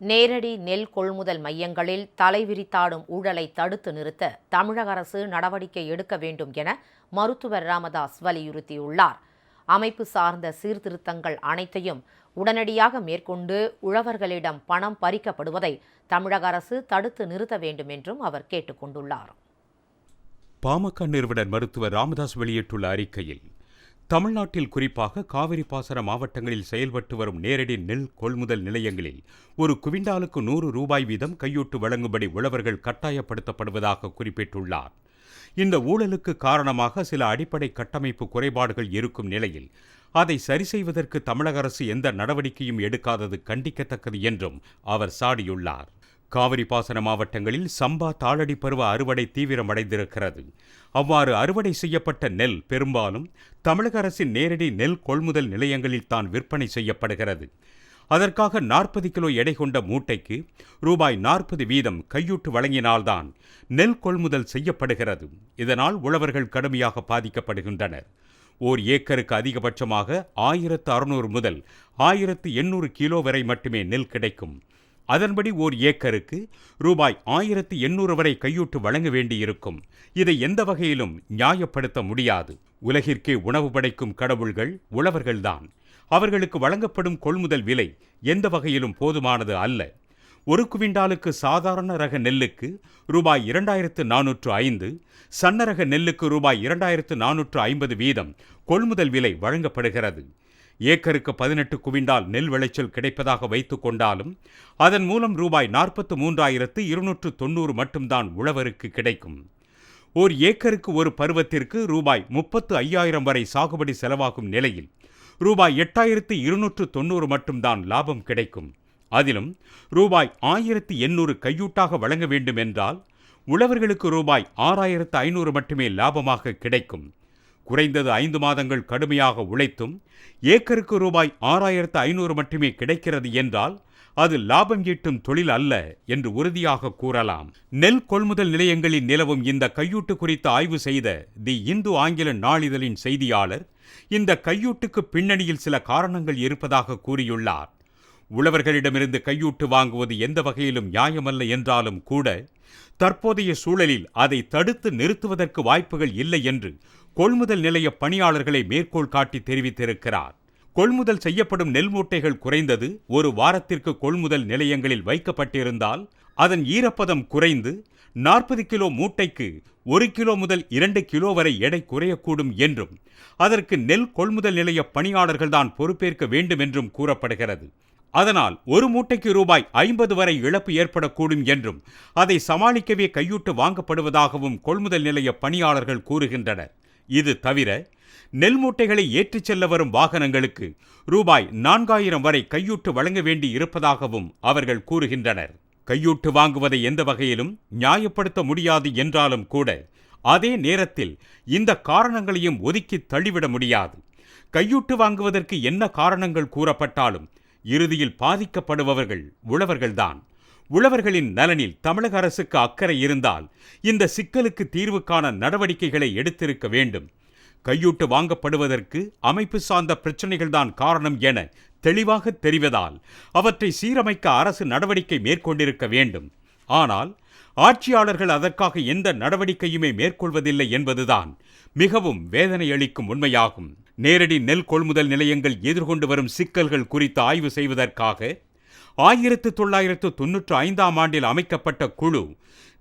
நேரடி நெல் கொள்முதல் மையங்களில் தலைவிரித்தாடும் ஊழலை தடுத்து நிறுத்த தமிழக அரசு நடவடிக்கை எடுக்க வேண்டும் என மருத்துவர் ராமதாஸ் வலியுறுத்தியுள்ளார். அமைப்பு சார்ந்த சீர்திருத்தங்கள் அனைத்தையும் உடனடியாக மேற்கொண்டு உழவர்களிடம் பணம் பறிக்கப்படுவதை தமிழக அரசு தடுத்து நிறுத்த வேண்டும் என்றும் அவர் கேட்டுக்கொண்டுள்ளார். பாமக நிறுவனர் மருத்துவர் ராமதாஸ் வெளியிட்டுள்ள அறிக்கையில் தமிழ்நாட்டில் குறிப்பாக காவிரி பாசன மாவட்டங்களில் செயல்பட்டு வரும் நேரடி நெல் கொள்முதல் நிலையங்களில் ஒரு குவிண்டாலுக்கு நூறு ரூபாய் வீதம் கையூட்டு வழங்கும்படி உழவர்கள் கட்டாயப்படுத்தப்படுவதாக குறிப்பிட்டுள்ளார். இந்த ஊழலுக்கு காரணமாக சில அடிப்படை கட்டமைப்பு குறைபாடுகள் இருக்கும் நிலையில் அதை சரி செய்வதற்கு தமிழக அரசு எந்த நடவடிக்கையும் எடுக்காதது கண்டிக்கத்தக்கது என்றும் அவர் சாடியுள்ளார். காவிரி பாசன மாவட்டங்களில் சம்பா தாளடி பருவ அறுவடை தீவிரமடைந்திருக்கிறது. அவ்வாறு அறுவடை செய்யப்பட்ட நெல் பெரும்பாலும் தமிழக அரசின் நேரடி நெல் கொள்முதல் நிலையங்களில் தான் விற்பனை செய்யப்படுகிறது. அதற்காக நாற்பது கிலோ எடை கொண்ட மூட்டைக்கு ரூபாய் நாற்பது வீதம் கையூட்டு வழங்கினால்தான் நெல் கொள்முதல் செய்யப்படுகிறது. இதனால் உழவர்கள் கடுமையாக பாதிக்கப்படுகின்றனர். ஓர் ஏக்கருக்கு அதிகபட்சமாக ஆயிரத்து அறுநூறு முதல் ஆயிரத்து எண்ணூறு கிலோ வரை மட்டுமே நெல் கிடைக்கும். அதன்படி ஓர் ஏக்கருக்கு ரூபாய் ஆயிரத்து எண்ணூறு வரை கையூட்டு வழங்க வேண்டியிருக்கும். இதை எந்த வகையிலும் நியாயப்படுத்த முடியாது. உலகிற்கே உணவு படைக்கும் கடவுள்கள் உழவர்கள்தான். அவர்களுக்கு வழங்கப்படும் கொள்முதல் விலை எந்த வகையிலும் போதுமானது அல்ல. ஒரு குவிண்டாலுக்கு சாதாரண ரக நெல்லுக்கு ரூபாய் இரண்டாயிரத்து நானூற்று ஐந்து சன்னரக நெல்லுக்கு ரூபாய் இரண்டாயிரத்து நானூற்று ஐம்பது வீதம் கொள்முதல் விலை வழங்கப்படுகிறது. ஏக்கருக்கு பதினெட்டு குவிண்டால் நெல் விளைச்சல் கிடைப்பதாக வைத்து கொண்டாலும் அதன் மூலம் ரூபாய் நாற்பத்து மூன்றாயிரத்து இருநூற்று தொண்ணூறு மட்டும்தான் உழவருக்கு கிடைக்கும். ஓர் ஏக்கருக்கு ஒரு பருவத்திற்கு ரூபாய் முப்பத்து ஐயாயிரம் வரை சாகுபடி செலவாகும் நிலையில் ரூபாய் எட்டாயிரத்து இருநூற்று தொண்ணூறு மட்டும்தான் லாபம் கிடைக்கும். அதிலும் ரூபாய் ஆயிரத்து எண்ணூறு கையூட்டாக வழங்க வேண்டும் என்றால் உழவர்களுக்கு ரூபாய் ஆறாயிரத்து ஐநூறு மட்டுமே லாபமாக கிடைக்கும். குறைந்தது ஐந்து மாதங்கள் கடுமையாக உழைத்தும் ஏக்கருக்கு ரூபாய் ஆறாயிரத்து ஐநூறு மட்டுமே கிடைக்கிறது என்றால் அது லாபம் ஈட்டும் தொழில் அல்ல என்று உறுதியாக கூறலாம். நெல் கொள்முதல் நிலையங்களில் நிலவும் இந்த கையூட்டு குறித்து ஆய்வு செய்த தி இந்து ஆங்கில நாளிதழின் செய்தியாளர் இந்த கையூட்டுக்கு பின்னணியில் சில காரணங்கள் இருப்பதாக கூறியுள்ளார். உழவர்களிடமிருந்து கையூட்டு வாங்குவது எந்த வகையிலும் நியாயமல்ல என்றாலும் கூட தற்போதைய சூழலில் அதை தடுத்து நிறுத்துவதற்கு வாய்ப்புகள் இல்லை என்று கொள்முதல் நிலைய பணியாளர்களை மேற்கோள் காட்டி தெரிவித்திருக்கிறார். கொள்முதல் செய்யப்படும் நெல் மூட்டைகள் குறைந்தது ஒரு வாரத்திற்கு கொள்முதல் நிலையங்களில் வைக்கப்பட்டிருந்தால் அதன் ஈரப்பதம் குறைந்து நாற்பது கிலோ மூட்டைக்கு ஒரு கிலோ முதல் இரண்டு கிலோ வரை எடை குறையக்கூடும் என்றும் அதற்கு நெல் கொள்முதல் நிலைய பணியாளர்கள்தான் பொறுப்பேற்க வேண்டும் என்றும் கூறப்படுகிறது. அதனால் ஒரு மூட்டைக்கு ரூபாய் ஐம்பது வரை இழப்பு ஏற்படக்கூடும் என்றும் அதை சமாளிக்கவே கையூட்டு வாங்கப்படுவதாகவும் கொள்முதல் நிலைய பணியாளர்கள் கூறுகின்றனர். இது தவிர நெல் மூட்டைகளை ஏற்றிச் செல்ல வரும் வாகனங்களுக்கு ரூபாய் நான்காயிரம் வரை கையூட்டு வழங்க வேண்டி இருப்பதாகவும் அவர்கள் கூறுகின்றனர். கையூட்டு வாங்குவதை எந்த வகையிலும் நியாயப்படுத்த முடியாது என்றாலும் கூட அதே நேரத்தில் இந்த காரணங்களையும் ஒதுக்கி தள்ளிவிட முடியாது. கையூட்டு வாங்குவதற்கு என்ன காரணங்கள் கூறப்பட்டாலும் இறுதியில் பாதிக்கப்படுபவர்கள் உழவர்கள்தான். உழவர்களின் நலனில் தமிழக அரசுக்கு அக்கறை இருந்தால் இந்த சிக்கலுக்கு தீர்வு காண நடவடிக்கைகளை எடுத்திருக்க வேண்டும். கையூட்டு வாங்கப்படுவதற்கு அமைப்பு சார்ந்த பிரச்சனைகள்தான் காரணம் என தெளிவாக தெரிவதால் அவற்றை சீரமைக்க அரசு நடவடிக்கை மேற்கொண்டிருக்க வேண்டும். ஆனால் ஆட்சியாளர்கள் அதற்காக எந்த நடவடிக்கையுமே மேற்கொள்வதில்லை என்பதுதான் மிகவும் வேதனை அளிக்கும் உண்மையாகும். நேரடி நெல் கொள்முதல் நிலையங்கள் எதிர்கொண்டு வரும் சிக்கல்கள் குறித்து ஆய்வு செய்வதற்காக ஆயிரத்து தொள்ளாயிரத்து தொன்னூற்று ஐந்தாம் ஆண்டில் அமைக்கப்பட்ட குழு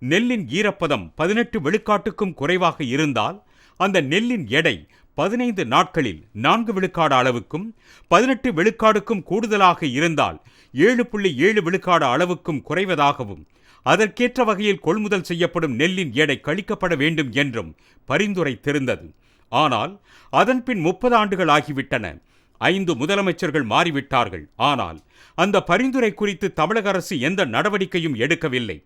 நெல்லின் ஈரப்பதம் பதினெட்டு விழுக்காட்டுக்கும் குறைவாக இருந்தால் அந்த நெல்லின் எடை பதினைந்து நாட்களில் நான்கு விழுக்காடு அளவுக்கும் பதினெட்டு விழுக்காடுக்கும் கூடுதலாக இருந்தால் ஏழு புள்ளி ஏழு விழுக்காடு அளவுக்கும் குறைவதாகவும் அதற்கேற்ற வகையில் கொள்முதல் செய்யப்படும் நெல்லின் எடை கழிக்கப்பட வேண்டும் என்றும் பரிந்துரைத்திருந்தது. ஆனால் அதன்பின் முப்பது ஆண்டுகள் ஆகிவிட்டன. ஐந்து முதலமைச்சர்கள் மாறிவிட்டார்கள். ஆனால் அந்த பரிந்துரை குறித்து தமிழக அரசு எந்த நடவடிக்கையும் எடுக்கவில்லை.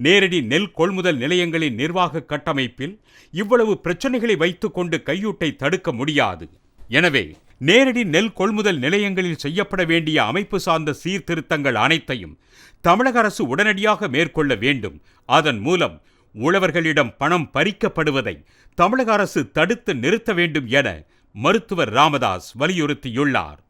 நேரடி நெல் கொள்முதல் நிலையங்களின் நிர்வாக கட்டமைப்பில் இவ்வளவு பிரச்சனைகளை வைத்துக்கொண்டு கையூட்டை தடுக்க முடியாது. எனவே நேரடி நெல் கொள்முதல் நிலையங்களில் செய்யப்பட வேண்டிய அமைப்பு சார்ந்த சீர்திருத்தங்கள் அனைத்தையும் தமிழக அரசு உடனடியாக மேற்கொள்ள வேண்டும். அதன் மூலம் உழவர்களிடம் பணம் பறிக்கப்படுவதை தமிழக அரசு தடுத்து நிறுத்த வேண்டும் என மருத்துவர் ராமதாஸ் வலியுறுத்தியுள்ளார்.